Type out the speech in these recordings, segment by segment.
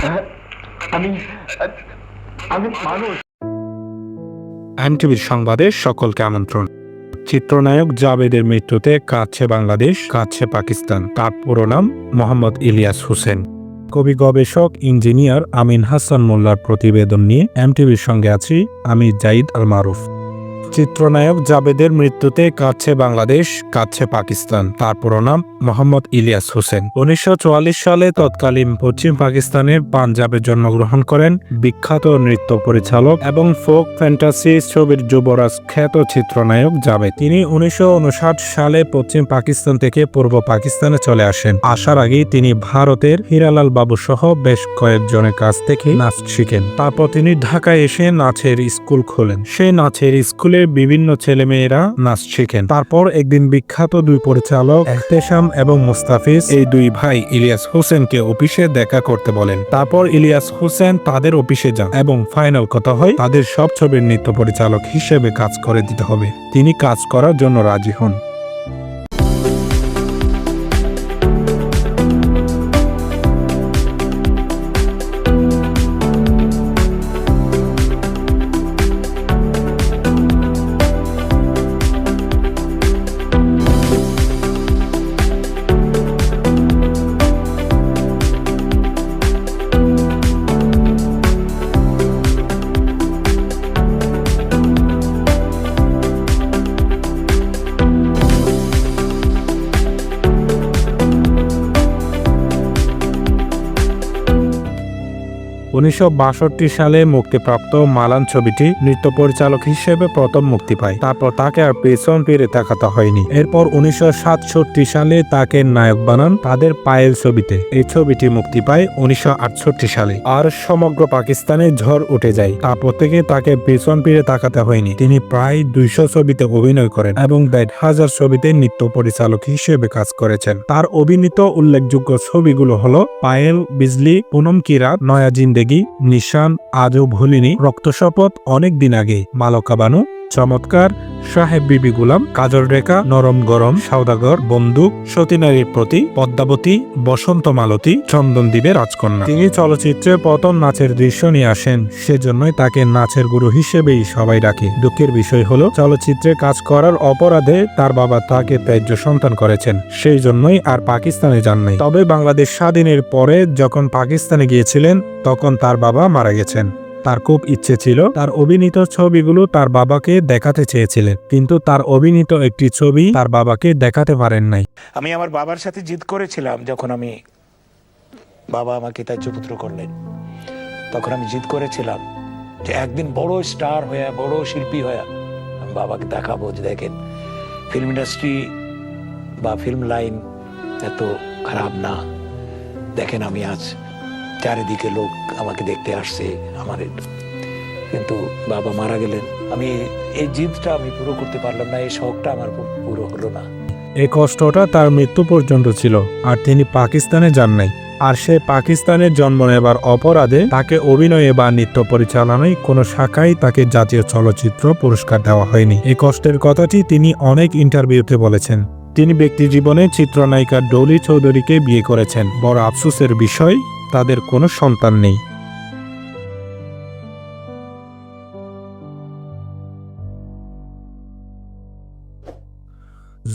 আমি আমি মানুষ। এনটিভির সংবাদে সকলকে আমন্ত্রণ। চিত্রনায়ক জাবেদের মৃত্যুতে কাঁদছে বাংলাদেশ, কাঁদছে পাকিস্তান। তার পুরো নাম মোহাম্মদ ইলিয়াস হোসেন। কবি গবেষক, ইঞ্জিনিয়ার আমিন হাসান মোল্লার প্রতিবেদন নিয়ে এমটিভির সঙ্গে আছি আমি জাইদ আল মারুফ চিত্রনায়ক জাবেদের মৃত্যুতে কাঁদছে বাংলাদেশ, কাঁদছে পাকিস্তান। তার পুরো নাম মোহাম্মদ ইলিয়াস হোসেন। উনিশশো চুয়াল্লিশ সালে তৎকালীন পশ্চিম পাকিস্তানের পাঞ্জাবে জন্মগ্রহণ করেন বিখ্যাত নৃত্য পরিচালক এবং ফোক ফ্যান্টাসি ছবির যুবরাজ খ্যাত চিত্রনায়ক জাবেদ। তিনি উনিশশো উনষাট সালে পশ্চিম পাকিস্তান থেকে পূর্ব পাকিস্তানে চলে আসেন। আসার আগেই তিনি ভারতের হিরালাল বাবু সহ বেশ কয়েকজনের কাছ থেকে নাচ শিখেন। তারপর তিনি ঢাকায় এসে নাচের স্কুল খোলেন। সেই নাচের স্কুলে বিভিন্ন ছেলে মেয়েরা নাচ শেখেন। তারপর একদিন বিখ্যাত দুই পরিচালক এহতেশাম এবং মুস্তাফিজ এই দুই ভাই ইলিয়াস হোসেনকে অফিসে দেখা করতে বলেন। তারপর ইলিয়াস হোসেন তাদের অফিসে যান এবং ফাইনাল কথা হয়, তাদের সব ছবির নৃত্য পরিচালক হিসেবে কাজ করে দিতে হবে। তিনি কাজ করার জন্য রাজি হন। উনিশশো বাষট্টি সালে মুক্তিপ্রাপ্ত মালান ছবিটি নৃত্য পরিচালক হিসেবে প্রথম মুক্তি পায়। তারপর তাকে আর পেছন ফিরে তাকাতে হয়নি। এরপর উনিশশো সাতষট্টি সালে তাকে নায়ক বানান তাদের পায়েল ছবিতে। এই ছবিটি মুক্তি পায় উনিশশো সালে। আর সমগ্র পাকিস্তানে ঝড় উঠে যায়। তারপর থেকে তাকে পেছন ফিরে তাকাতে হয়নি। তিনি প্রায় দুইশো ছবিতে অভিনয় করেন এবং দেড় হাজার ছবিতে নৃত্য পরিচালক হিসেবে কাজ করেছেন। তার অভিনীত উল্লেখযোগ্য ছবিগুলো হলো পায়েল, বিজলি, পুনম কিরাত, নয়া জিন্দেগি নিশান আজও ভুলিনি রক্তশপথ অনেক দিন আগে মালকা বানু চমৎকার। সাহেব বিবি গুলাম, কাজল রেখা, নরম গরম সৌদাগর বন্দুক সতীনারীর প্রতি, পদ্মাবতী, বসন্ত মালতী চন্দনদ্বীপের রাজকন্যা। তিনি চলচ্চিত্রে পতন নাচের দৃশ্য নিয়ে আসেন, সেজন্যই তাকে নাচের গুরু হিসেবেই সবাই ডাকে। দুঃখের বিষয় হলো, চলচ্চিত্রে কাজ করার অপরাধে তার বাবা তাকে ত্যায্য সন্তান করেছেন, সেই জন্যই আর পাকিস্তানে যান নাই। তবে বাংলাদেশ স্বাধীনের পরে যখন পাকিস্তানে গিয়েছিলেন, তখন তার বাবা মারা গেছেন। তার খুব ইচ্ছে ছিল তার অভিনীত ছবিগুলো তার বাবাকে দেখাতে চেয়েছিলেন। কিন্তু তার অভিনীত একটি ছবি তার বাবাকে দেখাতে পারেন নাই। আমি আমার বাবার সাথে জিদ করেছিলাম যখন আমি বাবা আমাকে ত্যায্যপুত্র করলেন। তখন আমি জিদ করেছিলাম যে একদিন বড় স্টার হয়ে, বড় শিল্পী হয়ে আমি বাবাকে দেখাবো যে দেখেন ফিল্ম ইন্ডাস্ট্রি বা ফিল্ম লাইন এত খারাপ না। দেখেন আমি আজ চারিদিকে লোক আমাকে দেখতে আসছে আমার কিন্তু বাবা মারা গেলেন। আমি এই জিদটা আমি পুরো করতে পারলাম না, এই শখটা আমার পুরো হলো না। এই কষ্টটা তার মৃত্যু পর্যন্ত ছিল, আর তিনি পাকিস্তানে যান নাই। আর সে পাকিস্তানে জন্ম নেবার অপরাধে তাকে অভিনয়ে বা নৃত্য পরিচালনায় কোনো শাখায় তাকে জাতীয় চলচ্চিত্র পুরস্কার দেওয়া হয়নি। এই কষ্টের কথাটি তিনি অনেক ইন্টারভিউতে বলেছেন। তিনি ব্যক্তি জীবনে চিত্রনায়িকা ডলি চৌধুরীকে বিয়ে করেছেন। বড় আফসোসের বিষয় তাদের কোনো সন্তান নেই।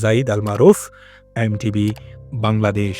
জাইদ আল মারুফ এমটিভি বাংলাদেশ।